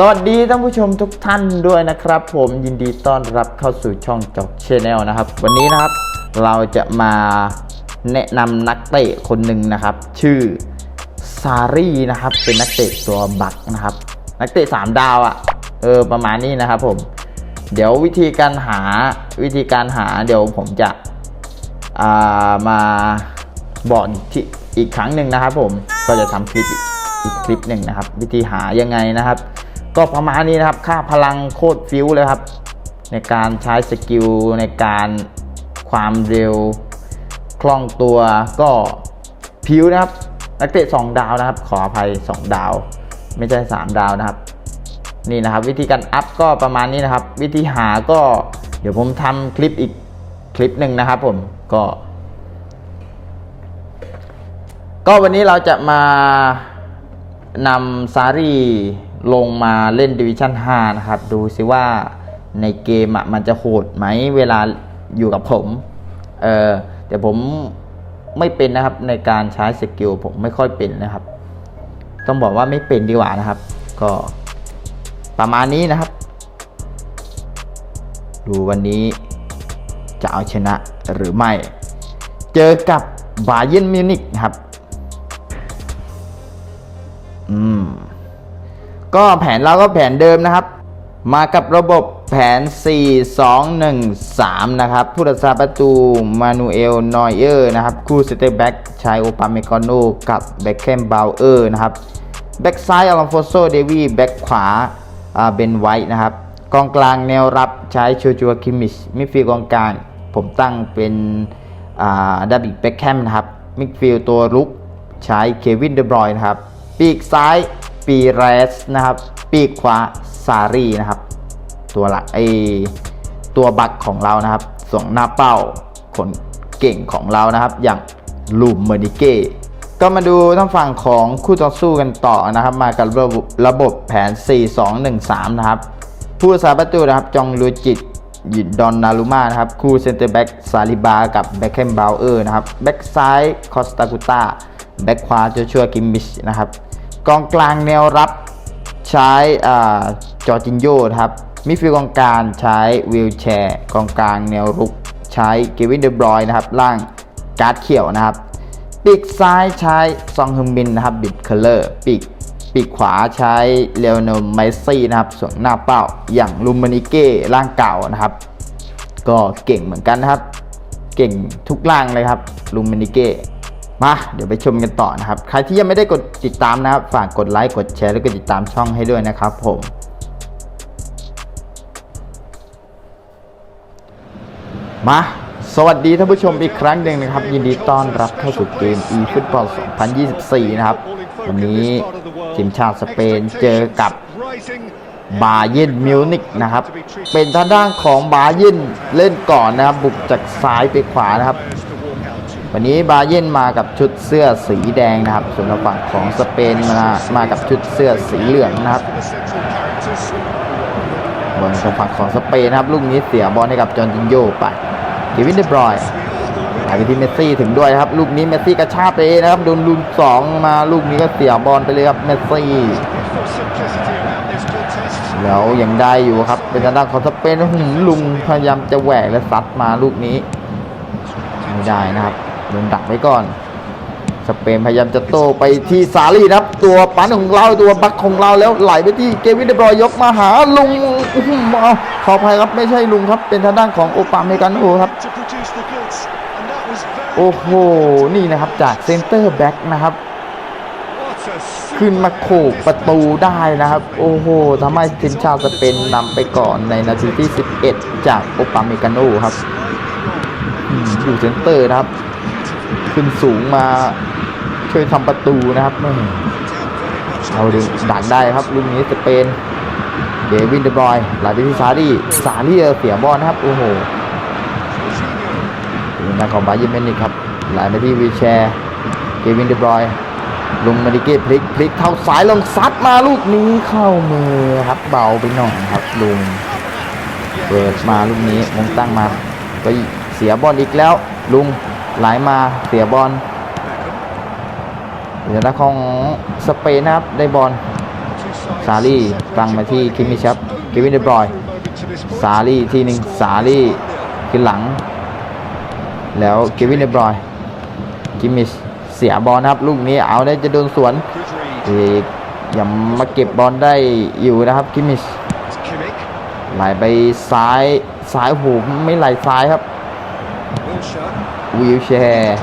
สวัสดีท่านผู้ชมทุกท่านด้วยนะครับ ผมยินดีต้อนรับเข้าสู่ช่องจอกชนแนลนะครับ วันนี้นะครับเราจะมาแนะนำนักเตะคนหนึ่งนะครับ ชื่อซารีนะครับ เป็นนักเตะตัวบักนะครับ นักเตะสามดาวอะ่ะเออประมาณนี้นะครับผม เดี๋ยววิธีการหาวิธีการหาเดี๋ยวผมจะามาบอกอีกที่อีกครั้งหนึ่งนะครับ ผมก็จะทำคลิปอีกคลิปหนึ่งนะครับ วิธีหายังไงนะครับ ก็ประมาณนี้นะครับ ค่าพลังโคตรฟิวเลยครับ ในการใช้สกิลในการความเร็วคล่องตัวก็พิวนะครับ นักเตะ2ดาวนะครับ ขออภัย 2 ดาว ไม่ใช่ 3 ดาวนะครับ นี่นะครับ วิธีการอัพก็ประมาณนี้นะครับ วิธีหาก็เดี๋ยวผมทำคลิปอีกคลิปหนึ่งนะครับผมก็ ก็วันนี้เราจะมานำซารี ลงมาเล่นดิวิชั่น5นะครับ ดูซิว่าในเกมอะมันจะโหดไหมเวลาอยู่กับผม เออแต่ผมไม่เป็นนะครับในการใช้สกิลผมไม่ค่อยเป็นนะครับ ต้องบอกว่าไม่เป็นดีกว่านะครับ ก็ประมาณนี้นะครับ ดูวันนี้จะเอาชนะหรือไม่ เจอกับบาเยนมิวนิกนะครับ อืม ก็แผนเราก็แผนเดิมนะครับ มากับระบบแผน 4-2-1-3 นะครับ ผู้รักษาประตูมานูเอล นอยเออร์นะครับ คู่สเตอร์แบ็กชายโอปาเมกอนโนกับแบ็คแคมบาวเออร์นะครับ แบ็กซ้ายอลอนโฟโซ เดวีแบ็กขวาเบนไวท์นะครับ กองกลางแนวรับใช้โชจัวคิมิช มิดฟิลด์กองกลางผมตั้งเป็นดับบิกแบ็กแคมนะครับ มิดฟิลด์ตัวรุกใช้เควินเดบรอยนะครับ ปีกซ้าย ปีเรสนะครับ ปีกขวาซารีนะครับ ตัวหลักไอตัวบักของเรานะครับส่งหน้าเป้าคนเก่งของเรานะครับ อย่างลูมเมอร์ดิเก้ก็มาดูทางฝั่งของคู่ต่อสู้กันต่อนะครับ มากับระบบระบบแผน 4-2-1-3 นะครับ ผู้รักษาประตูนะครับ จองลูจิตยินดอนนารุมานะครับ คู่เซนเตอร์แบ็กซาลิบา กับแบ็คแคมบาวเออร์นะครับ แบ็กซ้ายคอสตากุต้าแบ็กขวาโจชัวกิมมิชนะครับ กองกลางแนวรับใช้จอจินโยครับมิดฟิลด์กองกลางใช้วิลแชร์กองกลางแนวรุกใช้เกวินเดบรอยนะครับล่างการ์ดเขียวนะครับ ปีกซ้ายใช้ซองฮึมบินนะครับบิดเคลเลอร์ปีกปีกขวาใช้เลโอนลไมซี่นะครับส่วนหน้าเป้าอย่างลูมานิเก้ร่างเก่านะครับ ก็เก่งเหมือนกันนะครับ เก่งทุกร่างเลยครับลูมานิเก้ มาเดี๋ยวไปชมกันต่อนะครับ ใครที่ยังไม่ได้กดติดตามนะครับ ฝากกดไลค์กดแชร์แล้วก็ติดตามช่องให้ด้วยนะครับผมมาสวัสดีท่านผู้ชมอีกครั้งหนึ่งนะครับ ยินดีต้อนรับเข้าสู่เกม eFootball 2024 นะครับ วันนี้ทีมชาติสเปนเจอกับบาเยนมิวนิกนะครับ เป็นทางด้านของบาเย r n เล่นก่อนนะครับ บุกจากซ้ายไปขวานะครับ วันนี้บาเย r n มากับชุดเสื้อสีแดงนะครับ ส่วนทางฝั่งของสเปนมามากับชุดเสื้อสีเหลืองนะครับบอลทางฝั่งของสเปนนะครับลูกนี้เสียบอลให้กับจอร์จินโยไปเกวินเดบรอยไหลไปที่เมสซี่ถึงด้วยครับ ลูกนี้เมสซี่กระชากไปนะครับโดนลุนสองมาลูกนี้ก็เสียบอลไปเลยครับเมสซี่แล้วยังได้อยู่ครับ เป็นทางด้านของสเปนหืมลุงพยายามจะแหวกและซัดมาลูกนี้ไม่ได้นะครับ โดนดักไว้ก่อนสเปนพยายามจะโต้ไปที่ซาลีนะครับ ตัวปั้นของเราตัวบักของเราแล้วไหลไปที่เกวินเดบรอยยกมาหาลุงอื้อหือเอาขออภัยครับไม่ใช่ลุงครับ เป็นทางด้านของโอปาเมกันโอครับ โอ้โห นี่นะครับจากเซนเตอร์แบ็กนะครับ ขึ้นมาโขกประตูได้นะครับ โอ้โหทำให้ทีมชาติสเปนนำไปก่อนในนาทีที่ 11 จากโอปาเมกาโนครับอืมอยู่เซนเตอร์นะครับ ขึ้นสูงมาช่วยทำประตูนะครับเอาดึงดักได้ครับลูกนี้สเปนเดวินเดบรอยไหลไปที่ซาดีซาดีเสียบอลนะครับโอ้โหนงานของบาเยเมนิกครับไหลไปที่วีแชร์เกวินเดบรอยลุงมาดิเก้พลิกพลิกเท้าซ้ายลงซัดมาลูกนี้เข้ามือครับเบาไปหน่อยครับลุงเปิดมาลูกนี้มงตั้งมาก็เสียบอลอีกแล้วลุง ไหลมาเสียบอลเดี๋ยวนะของสเปนนะครับได้บอลซารี่ตั้งมาที่คิมมิชับเควินเดบรอยซารี่ทีหนึ่งซารี่ขึ้นหลัง แล้วเควินเดบรอยกิมมิชเสียบอลนะครับลูกนี้เอาได้จะโดนสวนอีกยังมาเก็บบอลได้อยู่นะครับกิมมิชไหลไปซ้ายซ้ายหูไม่ไหลซ้ายครับ วิวแชร์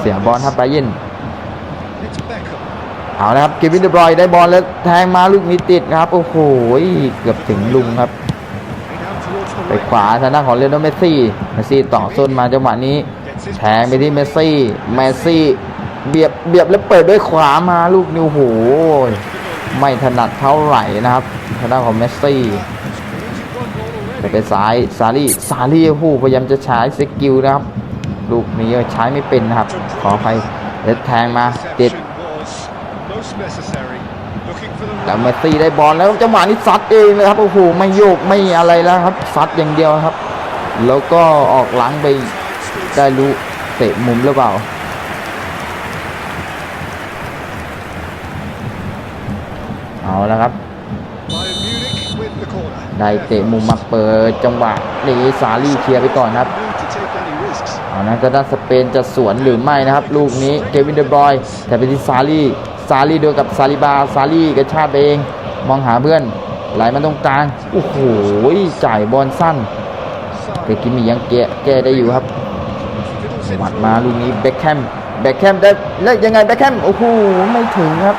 เสียบอลครับไปยินเอาละครับเควินเดบรอยได้บอลแล้วแทงมาลูกนี้ติดครับ โอ้โหเกือบถึงลุงครับ ไปขวาทางด้านของเลโอเมสซี่เมสซี่ต่อส้นมาจังหวะนี้แทงไปที่เมสซี่เมสซี่เบียบเบียบแล้วเปิดด้วยขวามาลูกนิ้วโหไม่ถนัดเท่าไหร่นะครับทางด้านของเมสซี่ ไปไปซ้ายซารี่ซารี่โอ้พยายามจะใช้สกิลนะครับ ลูกนี้ใช้ไม่เป็นนะครับ ขออภัยเล็ดแทงมาติดแล้วเมสซี่ได้บอลแล้วจังหวะนี้ซัดเองเลยครับโอ้โหไม่โยกไม่อะไรแล้วครับซัดอย่างเดียวครับ แล้วก็ออกหลังไปได้รู้เตะมุมหรือเปล่าเอาแล้วครับ ได้เตะมุมมาเปิดจังหวะนี้สาลีเคลียร์ไปก่อนครับเอานะจะด้านสเปนจะสวนหรือไม่นะครับ ลูกนี้เกวินเดบรอยแต่ไปที่ซาลีซาลีเดียวกับซาลิบาซาลีกระชากเอง มองหาเพื่อนไหลมาตรงกลางโอ้โหจ่ายบอลสั้นเกกินมียังแกะแก้ได้อยู่ครับหมัดมาลูกนี้เบคแฮมเบคแฮมได้แล้วยังไงเบคแฮมโอ้โหไม่ถึงครับ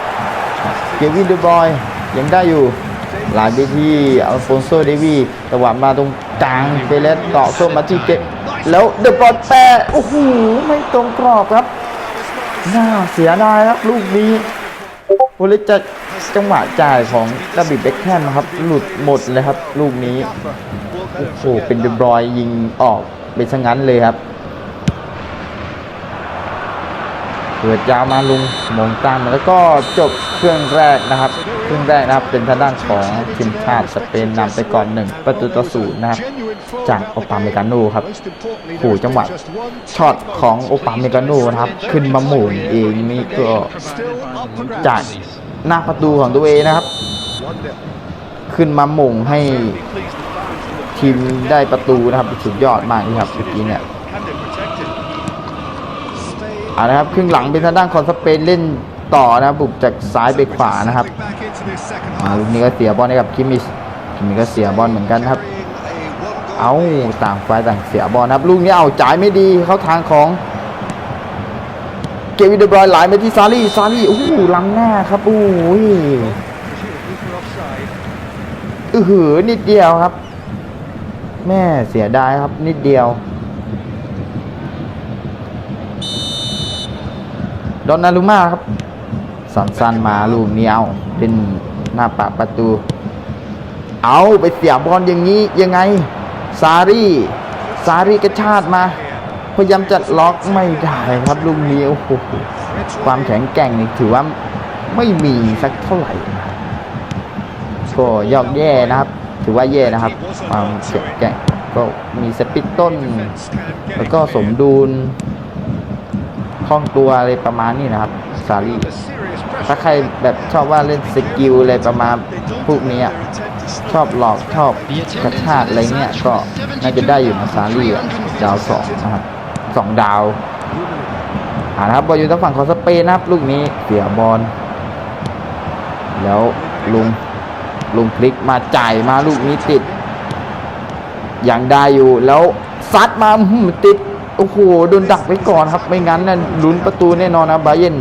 เกวินเดบรอยยังได้อยู่ หลายไปที่อัลฟอนโซเดวีจังหวะมาตรงกลางเปเลสต่อส้มมาที่เกะแล้วเดบรอยแปะโอ้โหไม่ตรงกรอบครับน่าเสียดายครับลูกนี้โอ้เลยจะจังหวะจ่ายของดาบิดเบคแฮมนครับ หลุดหมดเลยครับ ลูกนี้ โอ้โหเป็นเดบรอยยิงออกเป็นซะงั้นเลยครับ เปิดยาวมาลุงมงตามแล้วก็จบเครื่องแรกนะครับเครื่องแรกนะครับเป็นทางด้านของทีมชาติสเปนนำไปก่อนหนึ่งประตูต่อศูนย์นะครับจากโอปาเมกาโนครับโอ้จังหวะช็อตของโอปาเมกาโนนะครับ ขึ้นมาหมุนเองนี่ก็จากหน้าประตูของตัวเองนะครับ ขึ้นมาหม่งให้ทีมได้ประตูนะครับสุดยอดมากครับเมื่อกี้เนี่ย เอาละครับครึ่งหลังเป็นทางด้านของสเปนเล่นต่อนะครับบุกจากซ้ายไปขวานะครับอ่าลูกนี้ก็เสียบอลให้กับคิมิชคิมิชก็เสียบอลเหมือนกันครับ เอาต่างฝ่ายต่างเสียบอลครับลูกนี้เอาจ่ายไม่ดีเข้าทางของเกวินเดบรอยไหลไปที่ซารี่ซารี่โอ้โหล้ำหน้าครับโอ้ยอือหือนิดเดียวครับ แม่เสียดายครับนิดเดียว อนนารุมาครับสั้นๆมาลูกนี้เอาเป็นหน้าปากประตู เอาไปเสียบอลอย่างนี้ยังไง ซารีซารีกระชากมา พยายามจะล็อกไม่ได้ครับลูกนี้โอ้โหความแข็งแกร่งนี่ถือว่าไม่มีสักเท่าไหร่ก็ยอกแย่นะครับ ถือว่าแย่นะครับ ความแข็งแกร่งก็มีสปิตต้น แล้วก็สมดุล ล่องตัวอะไรประมาณนี้นะครับซารี่ถ้าใครแบบชอบว่าเล่นสกิลอะไรประมาณพวกนี้อะชอบหลอกชอบกระชากอะไรเงี้ยก็น่าจะได้อยู่นะซารี่ดาวสองนะครับสองดาวอ่านะครับบอลอยู่ทางฝั่งของสเปนนะครับลูกนี้เสียบอลแล้วลุงลุงพลิกมาจ่ายมาลูกนี้ติดยังได้อยู่แล้วซัดมาหือติด โอ้โหโดนดักไว้ก่อนครับ ไม่งั้นน่ะลุ้นประตูแน่นอนนะบาเยน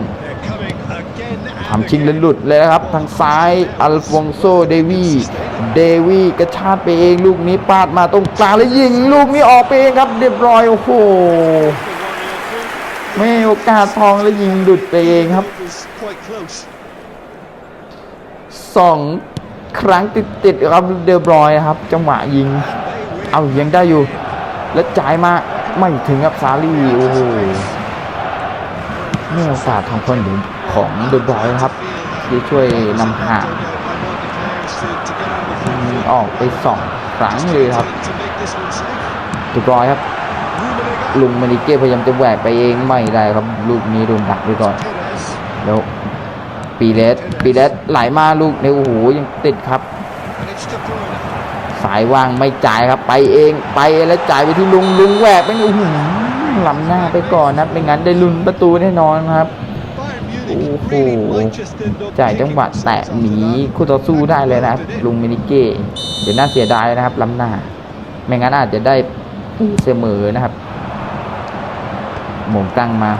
ทำชิงเลยหลุดเลยนะครับ ทางซ้ายอัลฟองโซเดวีเดวีกระชากไปเองลูกนี้ปาดมาตรงกลางแล้วยิงลูกนี้ออกไปเองครับเรียบร้อยโอ้โหไม่โอกาสทองแล้วยิงหลุดไปเองครับสองครั้งติดๆครับเดบรอยครับ จังหวะยิง เอายังได้อยู่ แล้วจ่ายมา ไม่ถึงครับซาลีโอ้โหนี่โอกาสทางคนอยู่ของเดอะบอยครับ ที่ช่วยนำห่างอืมออกไปสองครั้งเลยครับเดอะบอยครับ ลุงมานิเก้พยายามจะแหวกไปเองไม่ได้ครับ ลูกนี้โดนดักไปก่อน แล้วปีเลสปีเลสไหลมาลูกเนี่ยโอ้โหยังติดครับ สายว่างไม่จ่ายครับ ไปเองไปแล้วจ่ายไปที่ลุงลุงแหวกไปโอ้โหล้ำหน้าไปก่อนนะไม่งั้นได้ลุ้นประตูแน่นอนครับ Bayern Munich Oh, really oh. might just end up จ่ายจังหวะแตะหนีคู่ต่อสู้ได้เลยนะครับลุงมินิเก้เดี๋ยวน่าเสียดายนะครับล้ำหน้าไม่งั้นอาจจะได้เสมอนะครับหมงตั้งมา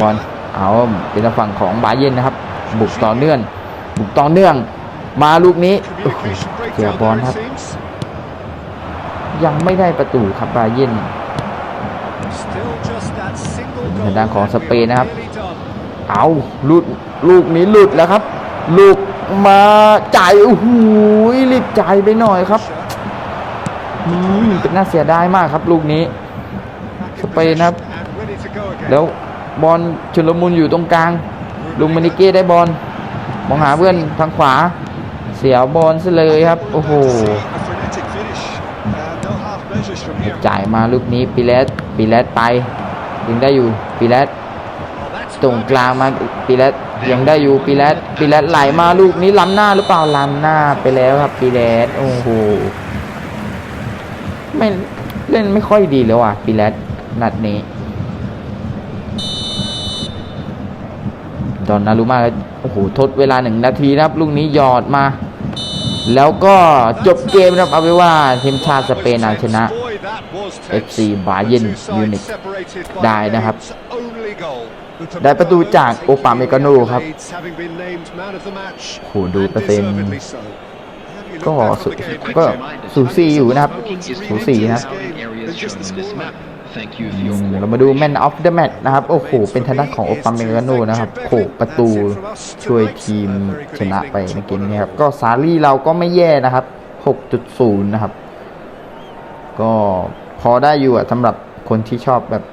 บอลเอาเป็นฝั่งของบาเยร์นนะครับ บุกต่อเนื่อง บุกต่อเนื่อง มาลูกนี้ โอ้โห Communication เสีย breakdown บอล there, ครับ it seems. ยังไม่ได้ประตูครับบาเยร์น Still just that single ทาง goal ด้านของ and ส we เปน are นะครับ nearly done. เอาลูกลูกนี้หลุดแล้วครับ ลูกมาจ่ายโอ้โหรีบจ่ายไปหน่อยครับอืมเป็นน่าเสียดายมากครับ ลูกนี้ Back in สเปนนะครับ possession and ready to go again. แล้วบอลชุลมุนอยู่ตรงกลาง ลุงมานิเก้ได้บอลมองหาเพื่อนทางขวา เสียบอลซะเลยครับ โอ้โหจ่ายมาลูกนี้ปีเลสปีเลสไป ยังได้อยู่ปีเลสตรงกลางมาปีเลสยังได้อยู่ปีเลสปีเลสไหลมาลูกนี้ล้ำหน้าหรือเปล่าล้ำหน้าไปแล้วครับปีเลสโอ้โหไม่เล่นไม่ค่อยดีแล้วอะปีเลสนัดนี้ดอนนารุมาโอ้โหทดเวลาหนึ่งนาทีนะครับลูกนี้หยอดมา แล้วก็จบเกมนะครับเอาไว้ว่าทีมชาติสเปนเอาชนะ FC บาเยนมิวนิกได้นะครับ ได้ประตูจากโอปาเมกาโนครับโหดูเปอร์เซ็นต์ก็ก็สูสีอยู่นะครับ สูสีนะ เรามาดู Man of the Match นะครับ โอ้โห เป็นทางด้านของโอปาเมกาโนนะครับโขกประตูช่วยทีมชนะไปในเกมนี้ครับ ก็ซารี่เราก็ไม่แย่นะครับ 6.0 นะครับ ก็พอได้อยู่อะสำหรับคนที่ชอบแบบ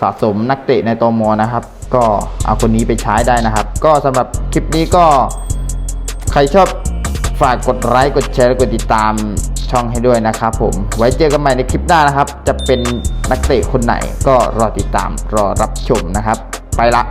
สะสมนักเตะในตมอนะครับ ก็เอาคนนี้ไปใช้ได้นะครับ ก็สำหรับคลิปนี้ก็ใครชอบ ฝากกดไลค์กดแชร์และกดติดตามช่องให้ด้วยนะครับผมไว้เจอกันใหม่ในคลิปหน้านะครับ จะเป็นนักเตะคนไหนก็รอติดตามรอรับชมนะครับ ไปละ